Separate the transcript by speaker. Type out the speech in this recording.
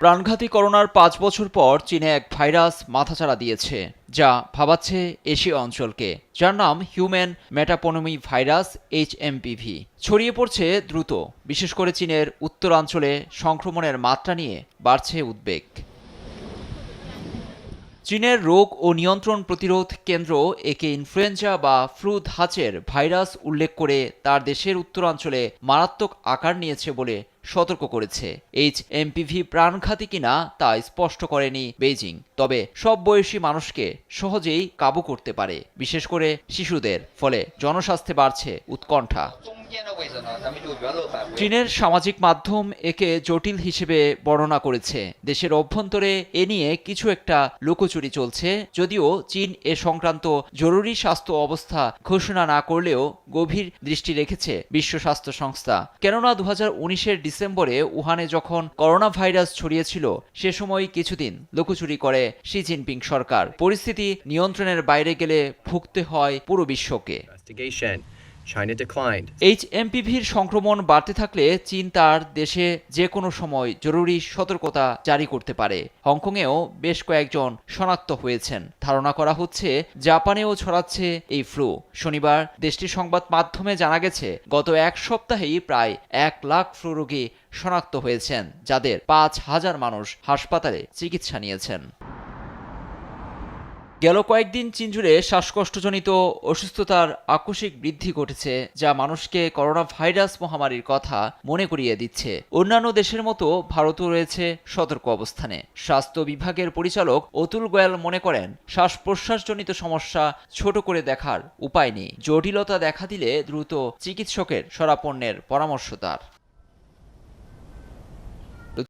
Speaker 1: প্রাণঘাতী করোনার পাঁচ বছর পর চীনে এক ভাইরাস মাথাচাড়া দিয়েছে, যা ভাবাচ্ছে এশীয় অঞ্চলকে। যার নাম human metapneumovirus, H MPV ছড়িয়ে পড়ছে দ্রুত, বিশেষ করে চীনের উত্তরাঞ্চলে সংক্রমণের মাত্রা নিয়ে বাড়ছে উদ্বেগ। চীনের রোগ ও নিয়ন্ত্রণ প্রতিরোধ কেন্দ্র একে ইনফ্লুয়েঞ্জা বা ফ্লু ধাঁচের ভাইরাস উল্লেখ করে তার দেশের উত্তরাঞ্চলে মারাত্মক আকার নিয়েছে বলে সতর্ক করেছে। এইচ এমপিভি প্রাণঘাতী কিনা তা স্পষ্ট করেনি বেইজিং। তবে সব বয়সী মানুষকে সহজেই কাবু করতে পারে, বিশেষ করে শিশুদের। ফলে জনস্বাস্থ্যে বাড়ছে উৎকণ্ঠা। চীনের সামাজিক মাধ্যম একে জটিল হিসেবে বর্ণনা করেছে। দেশের অভ্যন্তরে এ নিয়ে কিছু একটা লুকোচুরি চলছে, যদিও চীন এ সংক্রান্ত জরুরি স্বাস্থ্য অবস্থা ঘোষণা না করলেও গভীর দৃষ্টি রেখেছে বিশ্ব স্বাস্থ্য সংস্থা। কেননা দু এর ডিসেম্বরে উহানে যখন করোনা ভাইরাস ছড়িয়েছিল, সে সময় কিছুদিন লুকোচুরি করে শি জিনপিং সরকার। পরিস্থিতি নিয়ন্ত্রণের বাইরে গেলে ভুগতে হয় পুরো বিশ্বকে।
Speaker 2: Investigation, China declined.
Speaker 1: এইচ এমপিভির সংক্রমণ বাড়তে থাকলে চীন তার দেশে যে কোনো সময় জরুরি সতর্কতা জারি করতে পারে। হংকংয়েও বেশ কয়েকজন শনাক্ত হয়েছেন। ধারণা করা হচ্ছে জাপানেও ছড়াচ্ছে এই ফ্লু। শনিবার দেশটির সংবাদ মাধ্যমে জানা গেছে গত এক সপ্তাহেই প্রায় এক লাখ ফ্লু রোগী শনাক্ত হয়েছেন যাদের পাঁচ হাজার মানুষ হাসপাতালে চিকিৎসা নিয়েছেন। গেল কয়েকদিন চীন জুড়ে শ্বাসকষ্টজনিত অসুস্থতার আকস্মিক বৃদ্ধি ঘটেছে, যা মানুষকে করোনা ভাইরাস মহামারীর কথা মনে করিয়ে দিচ্ছে। অন্যান্য দেশের মতো ভারতও রয়েছে সতর্ক অবস্থানে। স্বাস্থ্য বিভাগের পরিচালক অতুল গোয়াল মনে করেন শ্বাস প্রশ্বাসজনিত সমস্যা ছোট করে দেখার উপায় নেই। জটিলতা দেখা দিলে দ্রুত চিকিৎসকের শরাপণ্যের পরামর্শ তার।